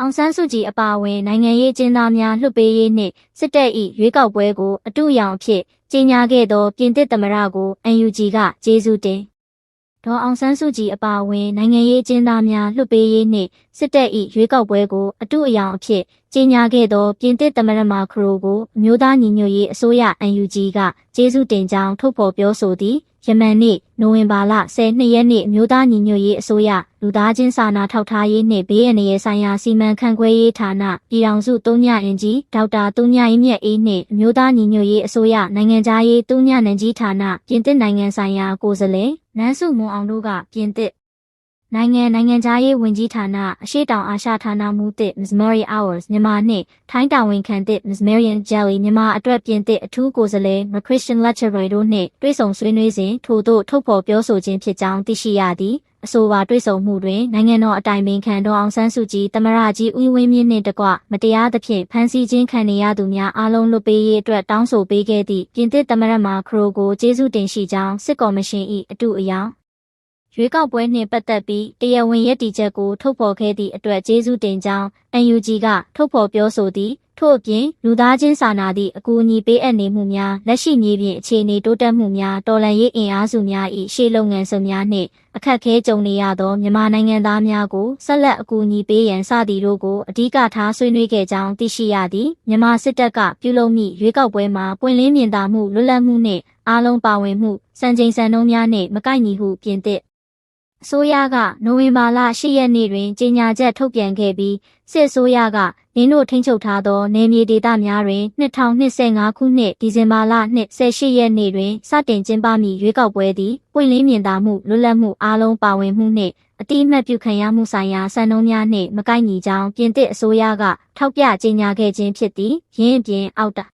အောင်ဆန်းစုကြည်အပါအဝင်နိုင်ငံရေးအကျဉ်းသားများလွှတ်ပေးရေးနှင့်စစ်တပ်၏ရွေးကောက်ပွဲကိုအတူအယောင်အဖြစ်ကြေညာခဲ့သောပြင်သစ်သမ္မတကို UNG ကကျေးဇူးတင် ဒေါ်အောင်ဆန်းစုကြည်အပါအဝင်နိုင်ငံရေးအကျဉ်းသားများလွှတ်ပေးရေးနှင့်စစ်တပ်၏ရွေးကောက်ပွဲကိုအတူအယောင်အဖြစ်ကြေညာခဲ့သောပြင်သစ်သမ္မတမာခရိုကိုအမျိုးသားညီညွတ်ရေးအစိုးရ UNG ကကျေးဇူးတင်ကြောင်းထုတ်ဖော်ပြောဆိုသည်ယမန်နေ့နိုဝင်ဘာလ12ရက်နေ့အမျိုးသားညီညွတ်ရေးအစိုးရလူသားချင်းစာနာထောက်ထားရေးနှင့်ဘေးအန္တရာယ်ဆိုင်ရာစီမံခန့်ခွဲရေးဌာနပြည်ထောင်စုတုံးညအင်ကြီးဒေါက်တာတုံးညအင်းမြတ်အေးနှင့်အမျိုးသားညီညွတ်ရေးအစိုးရနိုင်ငံသားရေးတုံးညနန်ကြီးဌာနပြင်သစ်နိုင်ငံဆိုင်ရာကိုယ်စားလှယ် နန်းစုမွန်အောင်တို့ကပြင်သစ်နိုင်ငံနိုင်ငံသားရေးဝန်ကြီးဌာနအရှိတောင်အာရှဌာနမှူးသစ် Ms. Mary Hours မြန်မာနှင့်ထိုင်းတာဝန်ခံသစ် Ms. Marian Jelly မြန်မာအတွက်ပြင်သစ်အထူးကိုယ်စားလှယ် M. Christian Lecturer တို့နှင့်တွေ့ဆုံဆွေးနွေးစဉ်ထို့သို့ထုတ်ဖော်ပြောဆိုခြင်းဖြစ်ကြောင်းသိရှိရသည် အဆိုပါတွေ့ဆုံမှုတွင်နိုင်ငံတော်အတိုင်ပင်ခံတော်အောင်ဆန်းစုကြည်တမရကြီးဦးဝင်းမြင့်နှင့်တကွမတရားသဖြင့်ဖမ်းဆီးခြင်းခံနေရသူများအားလုံးလွတ်ပေးရေးအတွက်တောင်းဆိုပေးခဲ့သည့်ပြင်သစ်တမရမာခရိုကိုကျေးဇူးတင်ရှိကြောင်းစစ်ကော်မရှင်၏အတူအယောင်ရွေးကောက်ပွဲနှင့်ပတ်သက်ပြီးတရားဝင်ရည်တည်ချက်ကိုထုတ်ဖော်ခဲ့သည့်အတွက်ကျေးဇူးတင်ကြောင်း UNG ကထုတ်ဖော်ပြောဆိုသည် ထို့အပြင်လူသားချင်းစာနာသည့်အကူအညီပေးအပ်နေမှုများလက်ရှိမြေပြင်အခြေအနေတိုးတက်မှုများတော်လှန်ရေးအင်အားစုများ၏ရှေ့လုပ်ငန်းစုများနှင့်အခက်အခဲကြုံနေရသောမြန်မာနိုင်ငံသားများကိုဆက်လက်အကူအညီပေးရန်စသည်တို့ကိုအဓိကထားဆွေးနွေးခဲ့ကြောင်းသိရှိရသည်မြန်မာစစ်တပ်ကပြုလုပ်မည့်ရွေးကောက်ပွဲမှာပွင့်လင်းမြင်သာမှုလွတ်လပ်မှုနှင့်အားလုံးပါဝင်မှုစံချိန်စံနှုန်းများနှင့်မကိုက်ညီဟုပြင်သစ် အစိုးရကနိုဝင်ဘာလ10ရက်နေ့တွင်ကြေညာချက်ထုတ်ပြန်ခဲ့ပြီးစစ်အစိုးရကနင်းတို့ထိန်းချုပ်ထားသောနယ်မြေဒေသများတွင်2025ခုနှစ်ဒီဇင်ဘာလ28ရက်နေ့တွင်စတင်ကျင်းပမည့်ရွေးကောက်ပွဲသည်ပွင့်လင်းမြင်သာမှုလွတ်လပ်မှုအားလုံးပါဝင်မှုနှင့်အတိအမှတ်ပြုခံရမှုဆိုင်ရာစံနှုန်းများနှင့်မကိုက်ညီကြောင်းပြင်သစ်အစိုးရကထောက်ပြကြေညာခဲ့ခြင်းဖြစ်သည်ယင်းအပြင်အောက်တာ